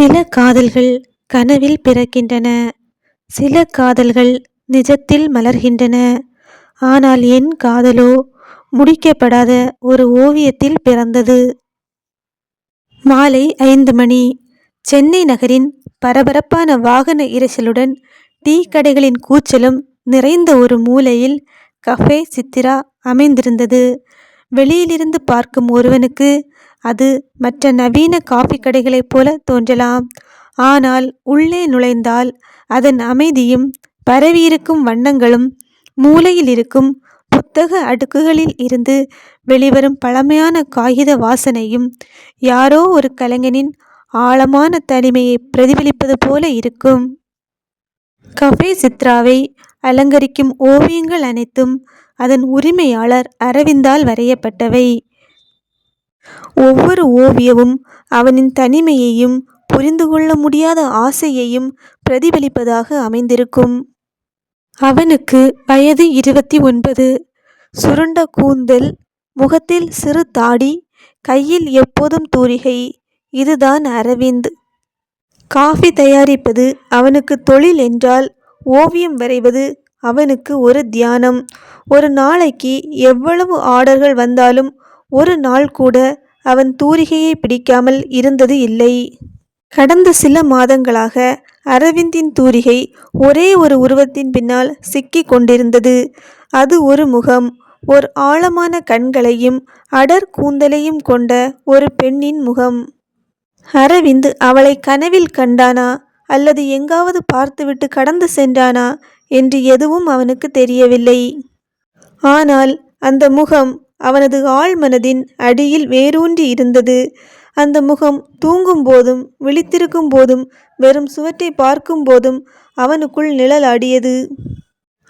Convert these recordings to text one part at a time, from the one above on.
சில காதல்கள் கனவில் பிறக்கின்றன. சில காதல்கள் நிஜத்தில் மலர்கின்றன. ஆனால் என் காதலோ முடிக்கப்படாத ஒரு ஓவியத்தில் பிறந்தது. மாலை ஐந்து மணி. சென்னை நகரின் பரபரப்பான வாகன இரைச்சலுடன் டீ கடைகளின் கூச்சலும் நிறைந்த ஒரு மூலையில் கஃபே சித்திரா அமைந்திருந்தது. வெளியிலிருந்து பார்க்கும் ஒருவனுக்கு அது மற்ற நவீன காஃபி கடைகளைப் போல தோன்றலாம். ஆனால் உள்ளே நுழைந்தால் அதன் அமைதியும் பரவியிருக்கும் வண்ணங்களும் மூலையில் இருக்கும் புத்தக அடுக்குகளில் இருந்து வெளிவரும் பழமையான காகித வாசனையும் யாரோ ஒரு கலைஞனின் ஆழமான தனிமையை பிரதிபலிப்பது போல இருக்கும். கஃபே சித்ராவை அலங்கரிக்கும் ஓவியங்கள் அனைத்தும் அதன் உரிமையாளர் அரவிந்தால் வரையப்பட்டவை. ஒவ்வொரு ஓவியமும் அவனின் தனிமையையும் புரிந்து கொள்ள முடியாத ஆசையையும் பிரதிபலிப்பதாக அமைந்திருக்கும். அவனுக்கு வயது இருபத்தி ஒன்பது. சுருண்ட கூந்தல் முகத்தில் சிறு தாடி கையில் எப்போதும் தூரிகை. இதுதான் அரவிந்த். காஃபி தயாரிப்பது அவனுக்கு தொழில் என்றால் ஓவியம் வரைவது அவனுக்கு ஒரு தியானம். ஒரு நாளைக்கு எவ்வளவு ஆர்டர்கள் வந்தாலும் ஒரு நாள் கூட அவன் தூரிகையை பிடிக்காமல் இருந்தது இல்லை. கடந்த சில மாதங்களாக அரவிந்தின் தூரிகை ஒரே ஒரு உருவத்தின் பின்னால் சிக்கிக் கொண்டிருந்தது. அது ஒரு முகம் ஒரு ஆழமான கண்களையும் அடர் கூந்தலையும் கொண்ட ஒரு பெண்ணின் முகம். அரவிந்த் அவளை கனவில் கண்டானா அல்லது எங்காவது பார்த்துவிட்டு கடந்து சென்றானா என்று எதுவும் அவனுக்கு தெரியவில்லை. ஆனால் அந்த முகம் அவனது ஆழ்மனதின் அடியில் வேரூன்றி இருந்தது. அந்த முகம் தூங்கும் போதும் விழித்திருக்கும் போதும் வெறும் சுவற்றை பார்க்கும் போதும் அவனுக்குள் நிழலாடியது.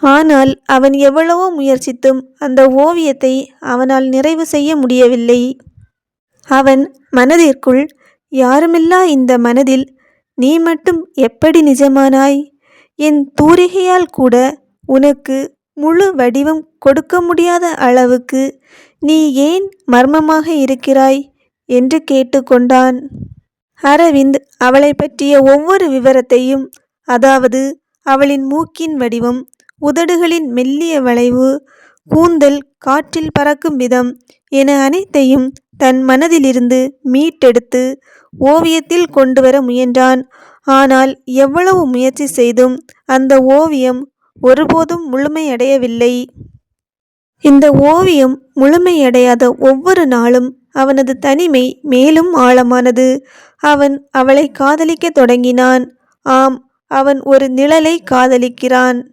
ஆனால் அவன் எவ்வளவோ முயற்சித்தும் அந்த ஓவியத்தை அவனால் நிறைவு செய்ய முடியவில்லை. அவன் மனதிற்குள் யாருமில்லா இந்த மனதில்? நீ மட்டும் எப்படி நிஜமானாய்? என் தூரிகையால் கூட உனக்கு முழு வடிவம் கொடுக்க முடியாத அளவுக்கு நீ ஏன் மர்மமாக இருக்கிறாய்? என்று கேட்டுக்கொண்டான். அரவிந்த் அவளை பற்றிய ஒவ்வொரு விவரத்தையும் அதாவது அவளின் மூக்கின் வடிவம் உதடுகளின் மெல்லிய வளைவு கூந்தல் காற்றில் பறக்கும் விதம் என அனைத்தையும் தன் மனதிலிருந்து மீட்டெடுத்து ஓவியத்தில் கொண்டு வர முயன்றான். ஆனால் எவ்வளவு முயற்சி செய்தும் அந்த ஓவியம் ஒருபோதும் முழுமையடையவில்லை. இந்த ஓவியம் முழுமையடையாத ஒவ்வொரு நாளும் அவனது தனிமை மேலும் ஆழமானது. அவன் அவளை காதலிக்க தொடங்கினான். ஆம் அவன் ஒரு நிழலை காதலிக்கிறான்.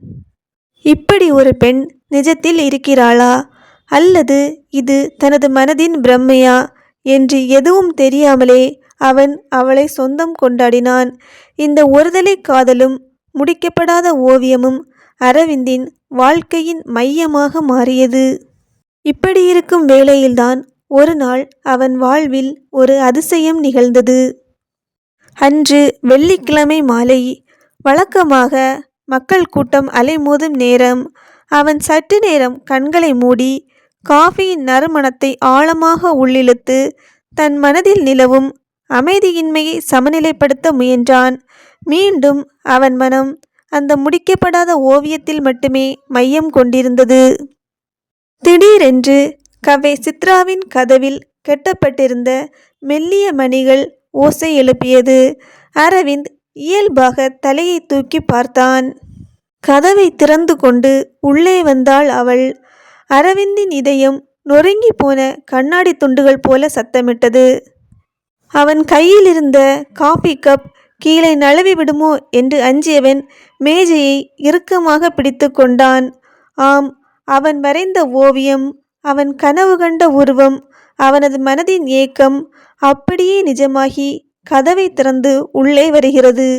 இப்படி ஒரு பெண் நிஜத்தில் இருக்கிறாளா? அல்லது இது தனது மனதின் பிரம்மையா? என்று எதுவும் தெரியாமலே அவன் அவளை சொந்தம் கொண்டாடினான். இந்த ஒருதலை காதலும் முடிக்கப்படாத ஓவியமும் அரவிந்தின் வாழ்க்கையின் மையமாக மாறியது. இப்படி இருக்கும் வேளையில்தான் ஒரு நாள் அவன் வாழ்வில் ஒரு அதிசயம் நிகழ்ந்தது. அன்று வெள்ளிக்கிழமை மாலை வழக்கமாக மக்கள் கூட்டம் அலைமோதும் நேரம் அவன் சற்று நேரம் கண்களை மூடி காஃபியின் நறுமணத்தை ஆழமாக உள்ளிழுத்து தன் மனதில் நிலவும் அமைதியின்மையை சமநிலைப்படுத்த முயன்றான். மீண்டும் அவன் மனம் அந்த முடிக்கப்படாத ஓவியத்தில் மட்டுமே மையம் கொண்டிருந்தது. திடீரென்று கவை சித்ராவின் கதவில் கட்டப்பட்டிருந்த மெல்லிய மணிகள் ஓசை எழுப்பியது. அரவிந்த் இயல்பாக தலையை தூக்கி பார்த்தான். கதவை திறந்து கொண்டு உள்ளே வந்தாள் அவள். அரவிந்தின் இதயம் நொறுங்கி போன கண்ணாடி துண்டுகள் போல சத்தமிட்டது. அவன் கையில் இருந்த காஃபி கப் கீழே நழுவி விடுமோ என்று அஞ்சியவன் மேஜையை இறுக்கமாக பிடித்து கொண்டான். ஆம் அவன் வரைந்த ஓவியம் அவன் கனவு கண்ட உருவம் அவனது மனதின் ஏக்கம் அப்படியே நிஜமாகி கதவை திறந்து உள்ளே வருகிறது.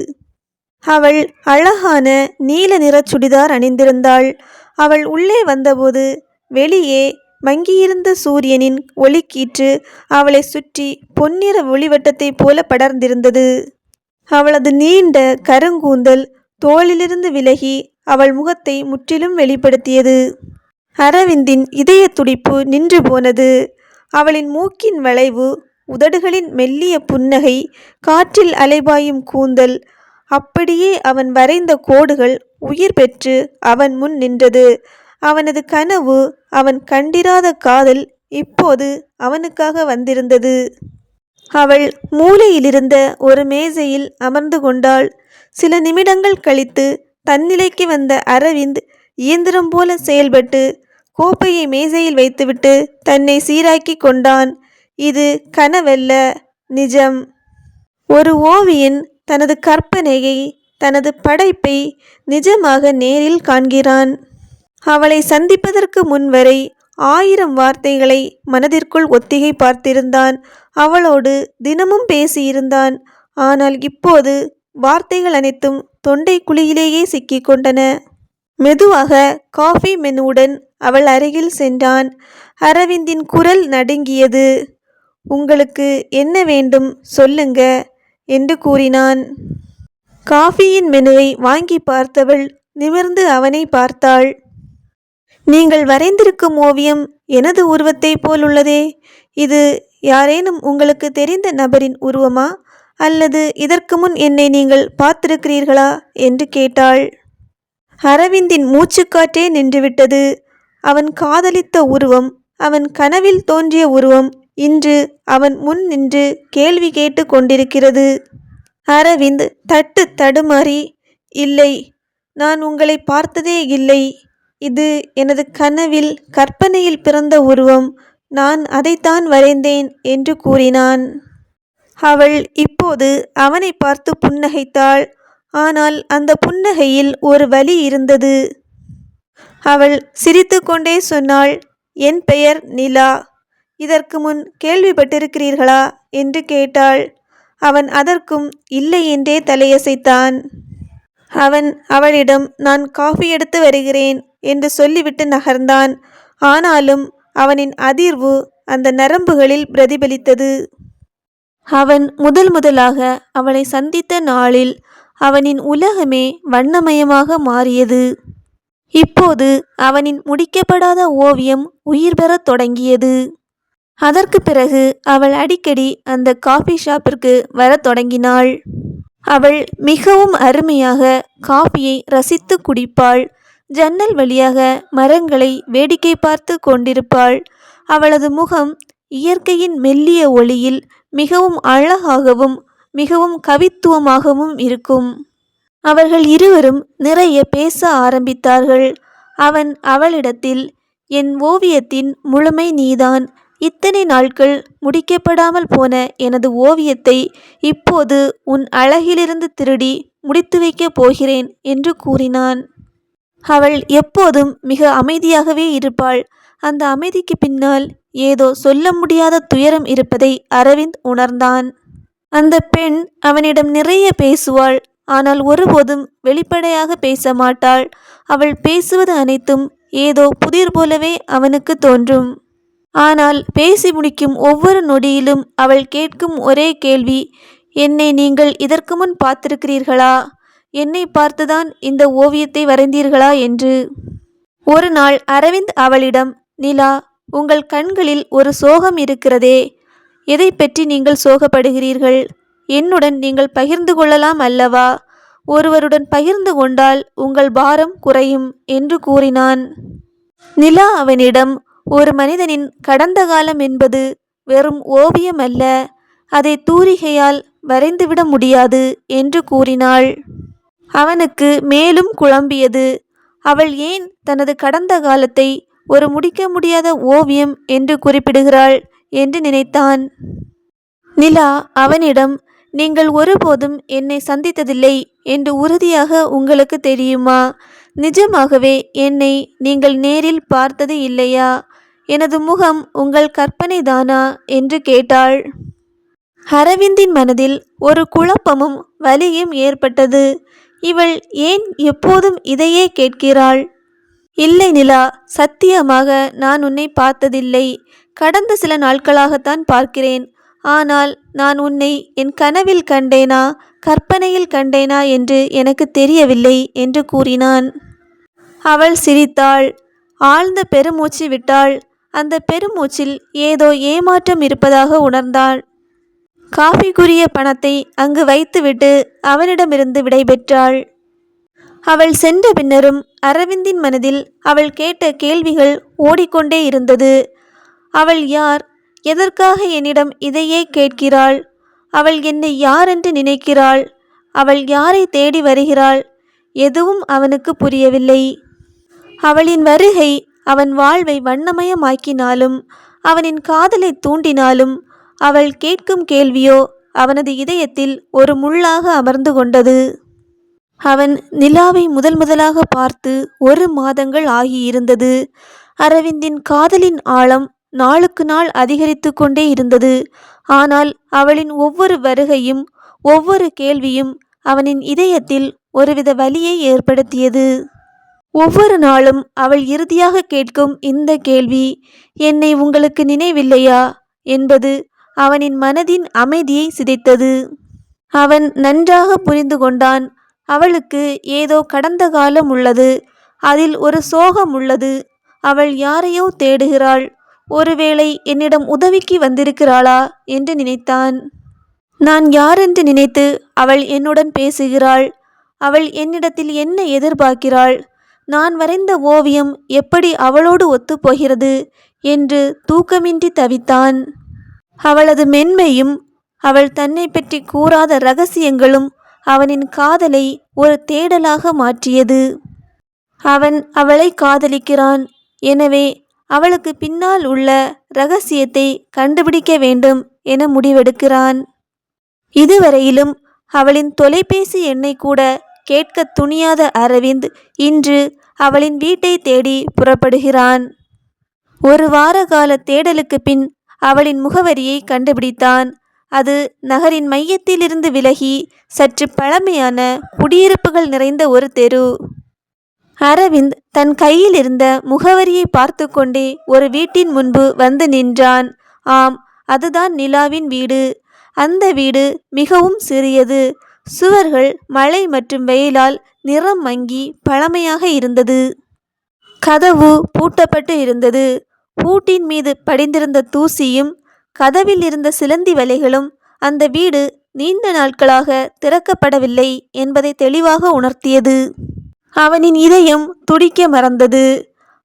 அவள் அழகான நீல நிற சுடிதார் அணிந்திருந்தாள். அவள் உள்ளே வந்தபோது வெளியே மங்கியிருந்த சூரியனின் ஒளிக்கீற்று அவளை சுற்றி பொன்னிற ஒளிவட்டத்தைப் போல படர்ந்திருந்தது. அவளது நீண்ட கருங்கூந்தல் தோளிலிருந்து விலகி அவள் முகத்தை முற்றிலும் வெளிப்படுத்தியது. அரவிந்தின் இதய துடிப்பு நின்று போனது. அவளின் மூக்கின் வளைவு உதடுகளின் மெல்லிய புன்னகை காற்றில் அலைபாயும் கூந்தல் அப்படியே அவன் வரைந்த கோடுகள் உயிர் பெற்று அவன் முன் நின்றது. அவனது கனவு அவன் கண்டிராத காதல் இப்போது அவனுக்காக வந்திருந்தது. அவள் மூலையிலிருந்த ஒரு மேசையில் அமர்ந்து கொண்டாள். சில நிமிடங்கள் கழித்து தன்னிலைக்கு வந்த அரவிந்த் இயந்திரம் போல செயல்பட்டு கோப்பையை மேசையில் வைத்துவிட்டு தன்னை சீராக்கி கொண்டான். இது கனவல்ல நிஜம். ஒரு ஓவியன் தனது கற்பனையை தனது படைப்பை நிஜமாக நேரில் காண்கிறான். அவளை சந்திப்பதற்கு முன்வரை ஆயிரம் வார்த்தைகளை மனதிற்குள் ஒத்திகை பார்த்திருந்தான். அவளோடு தினமும் பேசியிருந்தான். ஆனால் இப்போது வார்த்தைகள் அனைத்தும் தொண்டை குழியிலேயே சிக்கிக் கொண்டன மெதுவாக காஃபி மெனுவுடன் அவள் அருகில் சென்றான். அரவிந்தின் குரல் நடுங்கியது உங்களுக்கு என்ன வேண்டும் சொல்லுங்க என்று கூறினான். காஃபியின் மெனுவை வாங்கி பார்த்தவள் நிமிர்ந்து அவனை பார்த்தாள். நீங்கள் வரைந்திருக்கும் ஓவியம் எனது உருவத்தைப் போலுள்ளதே. இது யாரேனும் உங்களுக்கு தெரிந்த நபரின் உருவமா? அல்லது இதற்கு முன் என்னை நீங்கள் பார்த்திருக்கிறீர்களா? என்று கேட்டாள். அரவிந்தின் மூச்சுக்காற்றே நின்றுவிட்டது. அவன் காதலித்த உருவம் அவன் கனவில் தோன்றிய உருவம் இன்று அவன் முன் நின்று கேள்வி கேட்டு கொண்டிருக்கிறது. அரவிந்த் தட்டு தடுமாறி இல்லை நான் உங்களை பார்த்ததே இல்லை. இது எனது கனவில் கற்பனையில் பிறந்த உருவம். நான் அதைத்தான் வரைந்தேன் என்று கூறினான். அவள் இப்போது அவனை பார்த்து புன்னகைத்தாள். ஆனால் அந்த புன்னகையில் ஒரு வலி இருந்தது. அவள் சிரித்துக்கொண்டே சொன்னாள் என் பெயர் நிலா. இதற்கு முன் கேள்விப்பட்டிருக்கிறீர்களா? என்று கேட்டாள். அவன் அதற்கும் இல்லை என்றே தலையசைத்தான். அவன் அவளிடம் நான் காஃபி எடுத்து வருகிறேன் என்று சொல்லிவிட்டு நகர்ந்தான். ஆனாலும் அவனின் அதிர்வு அந்த நரம்புகளில் பிரதிபலித்தது. அவன் முதல் முதலாக அவளை சந்தித்த நாளில் அவனின் உலகமே வண்ணமயமாக மாறியது. இப்போது அவனின் முடிக்கப்படாத ஓவியம் உயிர் பெறத் தொடங்கியது. அதற்கு பிறகு அவள் அடிக்கடி அந்த காஃபி ஷாப்பிற்கு வரத் தொடங்கினாள். அவள் மிகவும் அருமையாக காஃபியை ரசித்து குடிப்பாள். ஜன்னல் வழியாக மரங்களை வேடிக்கை பார்த்து கொண்டிருப்பாள். அவளது முகம் இயற்கையின் மெல்லிய ஒளியில் மிகவும் அழகாகவும் மிகவும் கவித்துவமாகவும் இருக்கும். அவர்கள் இருவரும் நிறைய பேச ஆரம்பித்தார்கள். அவன் அவளிடத்தில் என் ஓவியத்தின் முழுமை நீதான். இத்தனை நாட்கள் முடிக்கப்படாமல் போன எனது ஓவியத்தை இப்போது உன் அழகிலிருந்து திருடி முடித்து வைக்கப் போகிறேன் என்று கூறினான். அவள் எப்போதும் மிக அமைதியாகவே இருப்பாள். அந்த அமைதிக்கு பின்னால் ஏதோ சொல்ல முடியாத துயரம் இருப்பதை அரவிந்த் உணர்ந்தான். அந்த பெண் அவனிடம் நிறைய பேசுவாள். ஆனால் ஒருபோதும் வெளிப்படையாக பேச மாட்டாள். அவள் பேசுவது அனைத்தும் ஏதோ புதிர் போலவே அவனுக்கு தோன்றும். ஆனால் பேசி முடிக்கும் ஒவ்வொரு நொடியிலும் அவள் கேட்கும் ஒரே கேள்வி என்னை நீங்கள் இதற்கு முன் பார்த்திருக்கிறீர்களா? என்னை பார்த்துதான் இந்த ஓவியத்தை வரைந்தீர்களா? என்று. ஒரு நாள் அரவிந்த் அவளிடம் நிலா உங்கள் கண்களில் ஒரு சோகம் இருக்கிறதே. எதை பற்றி நீங்கள் சோகப்படுகிறீர்கள்? என்னுடன் நீங்கள் பகிர்ந்து கொள்ளலாம் அல்லவா? ஒருவருடன் பகிர்ந்து கொண்டால் உங்கள் பாரம் குறையும் என்று கூறினான். நிலா அவனிடம் ஒரு மனிதனின் கடந்த காலம் என்பது வெறும் ஓவியம் அல்ல அதை தூரிகையால் வரைந்துவிட முடியாது என்று கூறினாள். அவனுக்கு மேலும் குழம்பியது அவள் ஏன் தனது கடந்த காலத்தை ஒரு முடிக்க முடியாத ஓவியம் என்று குறிப்பிடுகிறாள் என்று நினைத்தான். நிலா அவனிடம் நீங்கள் ஒருபோதும் என்னை சந்தித்ததில்லை என்று உறுதியாக உங்களுக்கு தெரியுமா? நிஜமாகவே என்னை நீங்கள் நேரில் பார்த்தது இல்லையா? எனது முகம் உங்கள் கற்பனைதானா? என்று கேட்டாள். அரவிந்தின் மனதில் ஒரு குழப்பமும் வலியும் ஏற்பட்டது. இவள் ஏன் எப்போதும் இதையே கேட்கிறாள்? இல்லை நிலா சத்தியமாக நான் உன்னை பார்த்ததில்லை. கடந்த சில நாட்களாகத்தான் பார்க்கிறேன். ஆனால் நான் உன்னை என் கனவில் கண்டேனா? கற்பனையில் கண்டேனா? என்று எனக்கு தெரியவில்லை என்று கூறினான். அவள் சிரித்தாள். ஆழ்ந்த பெருமூச்சு விட்டாள். அந்த பெருமூச்சில் ஏதோ ஏமாற்றம் இருப்பதாக உணர்ந்தாள். காஃபிக்குரிய பணத்தை அங்கு வைத்துவிட்டு அவனிடமிருந்து விடைபெற்றாள். அவள் சென்ற பின்னரும் அரவிந்தின் மனதில் அவள் கேட்ட கேள்விகள் ஓடிக்கொண்டே இருந்தது. அவள் யார்? எதற்காக என்னிடம் இதையே கேட்கிறாள்? அவள் என்னை யாரென்று நினைக்கிறாள்? அவள் யாரை தேடி வருகிறாள்? எதுவும் அவனுக்கு புரியவில்லை. அவளின் வருகை அவன் வாழ்வை வண்ணமயமாக்கினாலும் அவனின் காதலை தூண்டினாலும் அவள் கேட்கும் கேள்வியோ அவனது இதயத்தில் ஒரு முள்ளாக அமர்ந்து கொண்டது. அவன் நிலாவை முதல் முதலாக பார்த்து ஒரு மாதங்கள் ஆகியிருந்தது. அரவிந்தின் காதலின் ஆழம் நாளுக்கு நாள் அதிகரித்து கொண்டே இருந்தது. ஆனால் அவளின் ஒவ்வொரு வருகையும் ஒவ்வொரு கேள்வியும் அவனின் இதயத்தில் ஒருவித வலியை ஏற்படுத்தியது. ஒவ்வொரு நாளும் அவள் இறுதியாக கேட்கும் இந்த கேள்வி என்னை உங்களுக்கு நினைவில்லையா? என்பது அவனின் மனதின் அமைதியை சிதைத்தது. அவன் நன்றாக புரிந்து கொண்டான். அவளுக்கு ஏதோ கடந்த காலம் உள்ளது. அதில் ஒரு சோகம் உள்ளது. அவள் யாரையோ தேடுகிறாள். ஒருவேளை என்னிடம் உதவிக்கு வந்திருக்கிறாளா என்று நினைத்தான். நான் யாரென்று நினைத்து அவள் என்னுடன் பேசுகிறாள்? அவள் என்னிடத்தில் என்ன எதிர்பார்க்கிறாள்? நான் வரைந்த ஓவியம் எப்படி அவளோடு ஒத்துப்போகிறது? என்று தூக்கமின்றி தவித்தான். அவளது மென்மையும் அவள் தன்னை பற்றி கூறாத ரகசியங்களும் அவனின் காதலை ஒரு தேடலாக மாற்றியது. அவன் அவளை காதலிக்கிறான். எனவே அவளுக்கு பின்னால் உள்ள ரகசியத்தை கண்டுபிடிக்க வேண்டும் என முடிவெடுக்கிறான். இதுவரையிலும் அவளின் தொலைபேசி எண்ணை கூட கேட்க துணியாத அரவிந்த் இன்று அவளின் வீட்டை தேடி புறப்படுகிறான். ஒரு வார கால தேடலுக்கு பின் அவளின் முகவரியை கண்டுபிடித்தான். அது நகரின் மையத்திலிருந்து விலகி சற்று பழமையான குடியிருப்புகள் நிறைந்த ஒரு தெரு. அரவிந்த் தன் கையில் இருந்த முகவரியை பார்த்து கொண்டே ஒரு வீட்டின் முன்பு வந்து நின்றான். ஆம் அதுதான் நிலாவின் வீடு. அந்த வீடு மிகவும் சிறியது. சுவர்கள் மழை மற்றும் வெயிலால் நிறம் மங்கி பழமையாக இருந்தது. கதவு பூட்டப்பட்டு இருந்தது. பூட்டின் மீது படிந்திருந்த தூசியும் கதவில் இருந்த சிலந்தி வலைகளும் அந்த வீடு நீண்ட நாட்களாக திறக்கப்படவில்லை என்பதை தெளிவாக உணர்த்தியது. அவனின் இதயம் துடிக்க மறந்தது.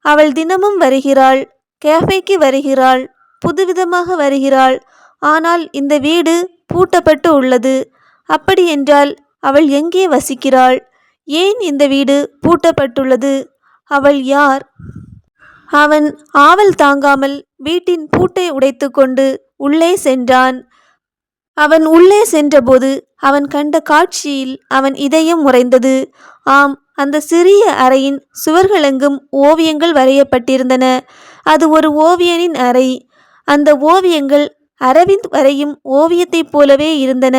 அவள் தினமும் வருகிறாள் கேஃபேக்கு வருகிறாள் புதுவிதமாக வருகிறாள். ஆனால் இந்த வீடு பூட்டப்பட்டு உள்ளது. அப்படியென்றால் அவள் எங்கே வசிக்கிறாள்? ஏன் இந்த வீடு பூட்டப்பட்டுள்ளது? அவள் யார்? அவன் ஆவல் தாங்காமல் வீட்டின் பூட்டை உடைத்துக்கொண்டு உள்ளே சென்றான். அவன் உள்ளே சென்றபோது அவன் கண்ட காட்சியில் அவன் இதயம் உறைந்தது ஆம் அந்த சிறிய அறையின் சுவர்களெங்கும் ஓவியங்கள் வரையப்பட்டிருந்தன. அது ஒரு ஓவியனின் அறை. அந்த ஓவியங்கள் அரவிந்த் வரையும் ஓவியத்தைப் போலவே இருந்தன.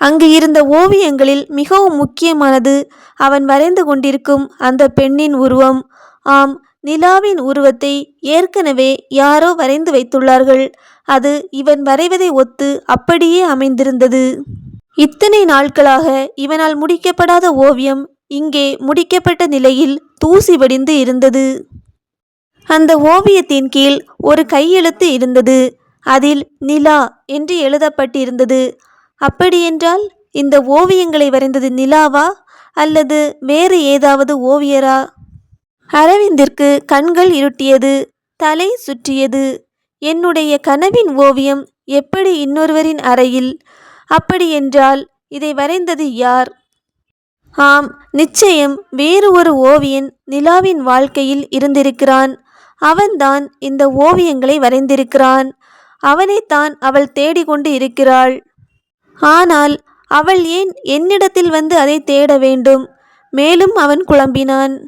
அங்கு இருந்த ஓவியங்களில் மிகவும் முக்கியமானது அவன் வரைந்து கொண்டிருக்கும் அந்த பெண்ணின் உருவம். ஆம் நிலாவின் உருவத்தை ஏற்கனவே யாரோ வரைந்து வைத்துள்ளார்கள். அது இவன் வரைவதை ஒத்து அப்படியே அமைந்திருந்தது. இத்தனை நாட்களாக இவனால் முடிக்கப்படாத ஓவியம் இங்கே முடிக்கப்பட்ட நிலையில் தூசி வடிந்து இருந்தது. அந்த ஓவியத்தின் கீழ் ஒரு கையெழுத்து இருந்தது. அதில் நிலா என்று எழுதப்பட்டிருந்தது. அப்படியென்றால் இந்த ஓவியங்களை வரைந்தது நிலாவா அல்லது வேறு ஏதாவது ஓவியரா? அரவிந்திற்கு கண்கள் இருட்டியது தலை சுற்றியது. என்னுடைய கனவின் ஓவியம் எப்படி இன்னொருவரின் அறையில்? அப்படியென்றால் இதை வரைந்தது யார்? ஆம் நிச்சயம் வேறு ஒரு ஓவியன் நிலாவின் வாழ்க்கையில் இருந்திருக்கிறான். அவன்தான் இந்த ஓவியங்களை வரைந்திருக்கிறான். அவனைத்தான் அவள் தேடிக்கொண்டு இருக்கிறாள். ஆனால் அவள் ஏன் என்னிடத்தில் வந்து அதை தேட வேண்டும்? மேலும் அவன் குழம்பினான்.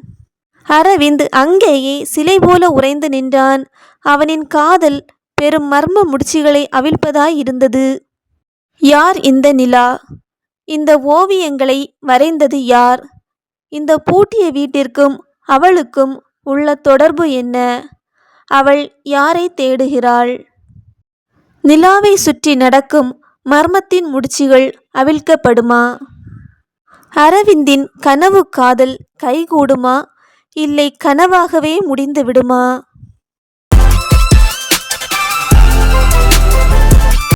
அரவிந்த் அங்கேயே சிலை போல உறைந்து நின்றான். அவனின் காதல் பெரும் மர்ம முடிச்சுகளை அவிழ்ப்பதாய் இருந்தது. யார் இந்த நிலா? இந்த ஓவியங்களை வரைந்தது யார்? இந்த பூட்டிய வீட்டிற்கும் அவளுக்கும் உள்ள தொடர்பு என்ன? அவள் யாரை தேடுகிறாள்? நிலாவை சுற்றி நடக்கும் மர்மத்தின் முடிச்சுகள் அவிழ்க்கப்படுமா? அரவிந்தின் கனவு காதல் கைகூடுமா? இல்லை கனவாகவே முடிந்து விடுமா